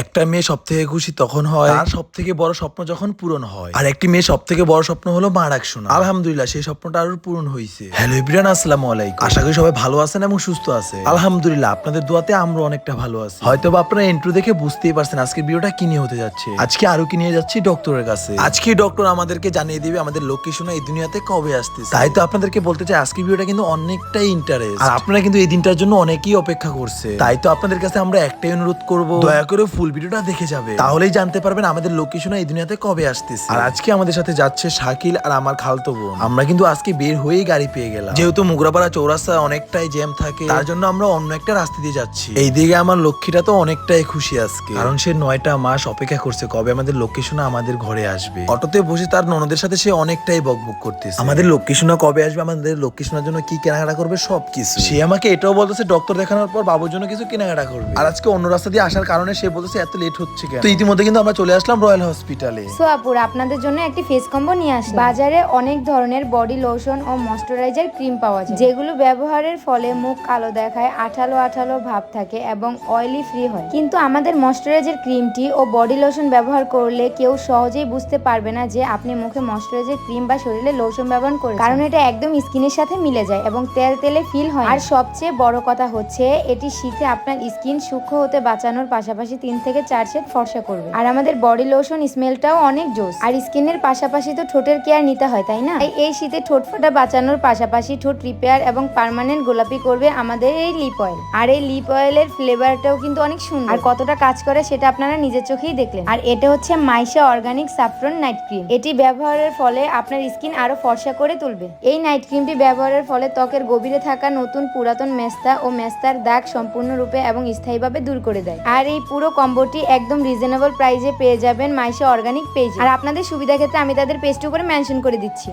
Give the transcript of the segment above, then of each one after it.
একটা মেয়ে সব থেকে খুশি তখন হয়। তার সব থেকে বড় স্বপ্ন যখন পূরণ হয়। আর একটি মেয়ে সব থেকে বড় স্বপ্ন হলো মা ডাক শোনা। আলহামদুলিল্লাহ সেই স্বপ্নটা আরও পূরণ হয়েছে হ্যালো ইব্রান আসসালামু আলাইকুম। আশা করি সবাই ভালো আছেন এবং সুস্থ আছে আলহামদুলিল্লাহ আপনাদের দোয়াতে আমরা অনেকটা ভালো আছি। হয়তো বা আপনারা এন্ট্রো দেখে বুঝতেই পারছেন আজকের ভিডিওটা কি নিয়ে হতে যাচ্ছে। আজকে আরও কি নিয়ে যাচ্ছি? ডক্টরের কাছে। আজকে ডক্টর আমাদেরকে জানিয়ে দিবে আমাদের লোকেশন এই দুনিয়াতে কবে আসতেছে। তাই তো আপনাদেরকে বলতে চাই আজকের ভিডিওটা কিন্তু অনেকটাই ইন্টারেস্ট আর আপনারা কিন্তু এই দিনটার জন্য অনেকেই অপেক্ষা করছে। তাই তো আপনাদের কাছে আমরা একটাই অনুরোধ করব। দয়া করে ফুল ভিডিওটা দেখে যাবে। তাহলেই জানতে পারবেন আমাদের লোকেশন এই দুনিয়াতে কবে আসতেছে। আর আজকে আমাদের সাথে যাচ্ছে শাকিল আর আমার খালতো বোন। আমরা কিন্তু আজকে বের হয়েই গাড়ি পেয়ে গেলাম। যেহেতু মুগরাপাড়া চৌরাস্তা অনেকটাই জ্যাম থাকে তার জন্য আমরা অন্য একটা রাস্তা দিয়ে যাচ্ছি। এইদিকে আমার লক্ষ্মীটা তো অনেকটাই খুশি আজকে। কারণ সে নয়টা মাস অপেক্ষা করছে কবে আমাদের লোকেশনে আমাদের ঘরে আসবে। অটোতে বসে তার ননদের সাথে সে অনেকটাই বকবক করতেছে। আমাদের লোকেশনে কবে আসবে আমাদের লোকেশনের জন্য কি কেনাকাটা করবে সবকিছু। সে আমাকে এটাও বলতেছে ডক্টর দেখানোর পর বাবুর জন্য কিছু কেনাকাটা করবে। আর আজকে অন্য রাস্তা দিয়ে আসার কারণে সে বলতেছে এত লেট হচ্ছে কেন? তো ইতিমধ্যে কিন্তু আমরা চলে আসলাম রয়্যাল হসপিটালে সো আপুর আপনাদের জন্য একটি ফেস কম্বো নিয়ে আসি বাজারে অনেক ধরনের বডি লোশন ও ময়শ্চারাইজার ক্রিম পাওয়া যায়। যেগুলো ব্যবহারের ফলে মুখ কালো দেখায় আঠালো আঠালো ভাব থাকে এবং অয়েলি ফ্রি হয়। কিন্তু আমাদের ময়শ্চারাইজার ক্রিমটি ও বডি লোশন ব্যবহার করলে কেউ সহজেই বুঝতে পারবে না যে আপনি মুখে ময়শ্চারাইজার ক্রিম বা শরীরে লোশন ব্যবহার করেন কারণ এটা একদম স্কিনের সাথে মিলে যায় এবং তেল তেলে ফিল হয় আর সবচেয়ে বড় কথা হচ্ছে এটি শীতে আপনার স্কিন সূক্ষ্ম হতে বাঁচানোর পাশাপাশি তিন থেকে চার শেড ফর্সা করবে। আর আমাদের বডি লোশন স্মেলটাও অনেক জোস। আর স্কিনের পাশাপাশি তো ঠোঁটের কেয়ার নিতে হয়, তাই না? এই শীতে ঠোঁট ফোটা বাঁচানোর পাশাপাশি ঠোঁট রিপেয়ার এবং পার্মানেন্ট গোলাপি করবে আমাদের এই লিপ অয়েল আর এই লিপ অয়েলের ফ্লেভারটাও কিন্তু অনেক সুন্দর। আর কতটা কাজ করে সেটা আপনারা নিজের চোখেই দেখলেন। আর এটা হচ্ছে Maisha organic saffron night cream এটি ব্যবহারের ফলে আপনার স্কিন আরও ফর্সা করে তুলবে। এই নাইট ক্রিমটি ব্যবহারের ফলে ত্বকের গভীরে থাকা নতুন পুরাতন মেস্তা ও মেস্তার দাগ সম্পূর্ণরূপে এবং স্থায়ীভাবে দূর করে দেয়। আর এই পুরো কম্বোটি একদম রিজনেবল প্রাইসে পেয়ে যাবেন মাইশা অর্গানিক পেজ আর আপনাদের সুবিধা ক্ষেত্রে আমি তাদের পেজটি উপরে মেনশন করে দিচ্ছি।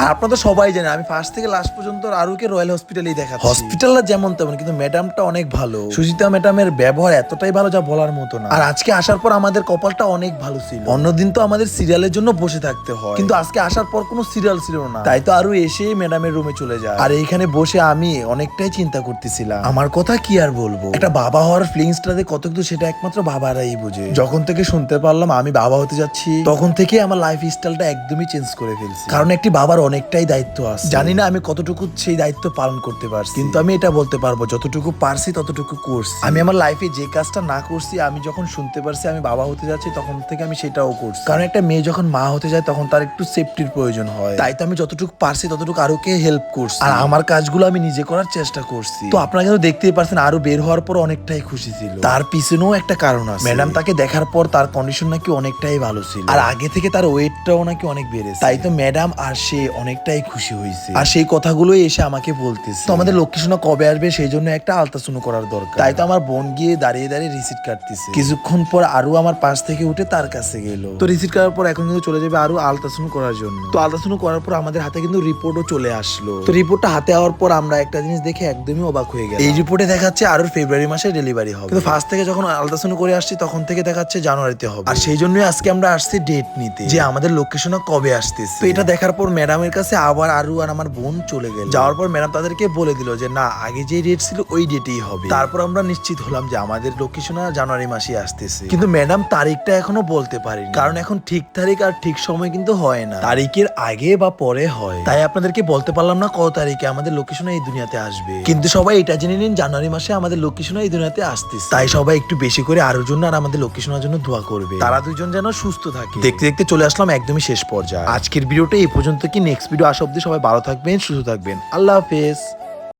আর আপনারা তো সবাই জানেন আমি ফার্স্ট থেকে লাস্ট পর্যন্ত আরুকে রয়্যাল হসপিটালেই দেখাচ্ছি। হসপিটালটা যেমন তেমন কিন্তু ম্যাডামটা অনেক ভালো। সুজিতা ম্যাডামের ব্যবহার এতটাই ভালো যা বলার মতো না। আর আজকে আসার পর আমাদের কপালটা অনেক ভালো ছিল। অন্যদিন তো আমাদের সিরিয়ালের জন্য বসে থাকতে হয়। কিন্তু আজকে আসার পর কোনো সিরিয়াল ছিল না। তাই তো আরু এসে ম্যাডামের রুমে চলে যায়। আর এইখানে বসে আমি অনেকটাই চিন্তা করতেছিলাম। আমার কথা কি আর বলব? একটা বাবা হওয়ার ফিলিংসটা যে কত কিছু সেটা একমাত্র বাবারাই বুঝে। যখন থেকে শুনতে পারলাম আমি বাবা হতে যাচ্ছি তখন থেকে আমার লাইফ স্টাইলটা একদমই চেঞ্জ করে ফেলছি। কারণ একটি বাবার অনেকটাই দায়িত্ব আছে। জানি না আমি কতটুকু সেই দায়িত্ব পালন করতে পারছি। কিন্তু আমি এটা বলতে পারব যতটুকু পারছি ততটুকু করছি। আমি আমার লাইফে যে কাজটা না করছি আমি যখন শুনতে পারছি আমি বাবা হতে যাচ্ছি তখন থেকে আমি সেটাও করছি। কারণ একটা মেয়ে যখন মা হতে যায় তখন তার একটু সেফটির প্রয়োজন হয়। তাই তো আমি যতটুকু পারছি ততটুকু আরোকে হেল্প করছি? আর আমার কাজগুলো আমি নিজে করার চেষ্টা করছি। তো আপনারা কিন্তু দেখতেই পারছেন আরও বের হওয়ার পর অনেকটাই খুশি ছিল। তার পিছনেও একটা কারণ আছে। ম্যাডাম তাকে দেখার পর তার কন্ডিশন নাকি অনেকটাই ভালো ছিল। আর আগে থেকে তার ওয়েটটাও নাকি অনেক বেড়েছে। তাই তো ম্যাডাম আর সে অনেকটাই খুশি হয়েছে। আর সেই কথাগুলোই এসে আমাকে বলতেছে। তো আমাদের লক্ষ্মীসোনা কবে আসবে সেই জন্য একটা আলতাসুনো করার দরকার। তাই তো আমার বোন গিয়ে দাঁড়িয়ে দাঁড়িয়ে রিসিট কাটতেছে। কিছুক্ষণ পর আরও আমার পাশ থেকে উঠে তার কাছে গেল। তো রিসিট কাটার পর এখন কিন্তু চলে যাবে আরও আলতাসুনো করার জন্য। তো আলতাসুনো করার পর আমাদের হাতে কিন্তু রিপোর্টও চলে আসলো। তো রিপোর্টটা হাতে আওয়ার পর আমরা একটা জিনিস দেখে একদমই অবাক হয়ে গেল এই রিপোর্টে দেখাচ্ছে আরও ফেব্রুয়ারি মাসে ডেলিভারি হবে। কিন্তু ফার্স্ট থেকে যখন আলতাসুনো করে আসছি তখন থেকে দেখাচ্ছে জানুয়ারিতে হবে। আর সেই জন্যই আজকে আমরা আসছি ডেট নিতে। যে আমাদের লোকেশনে কবে আসতেছে। তো এটা দেখার পর ম্যাডামের কাছে আবার আরু আর আমার বোন চলে গেল। যাওয়ার পর ম্যাডাম তাদেরকে বলে দিল যে, না, আগে যে ডেট ছিল, ওই ডেটেই হবে। তারপর আমরা নিশ্চিত হলাম যে আমাদের লোকেশনে জানুয়ারি মাসে আসতেছে। কিন্তু ম্যাডাম তারিখটা এখনও বলতে পারেনি কারণ এখন ঠিক তারিখ আর ঠিক সময় কিন্তু হয় না। তারিখের আগে বা পরে হয়। তাই আপনাদেরকে বলতে পারলাম না কত তারিখে আমাদের লোকেশনে এই দুনিয়াতে আসবে। কিন্তু সবাই এটা জেনে নিন, জানুয়ারি মাসে আমাদের লোকেশনে এই দুনিয়াতে আসতেছে। তাই সবাই একটু বেশি করে আরও জন্য আর আমাদের লোকেশনের জন্য দোয়া করবে। তারা দুজন যেন সুস্থ থাকে। দেখতে দেখতে চলে আসলাম একদমই শেষ পর্যায়ে। আজকের ভিডিওটা এই পর্যন্ত কি? নেক্সট ভিডিও আসা অব্দি সবাই ভালো থাকবেন সুস্থ থাকবেন। আল্লাহ হাফেজ।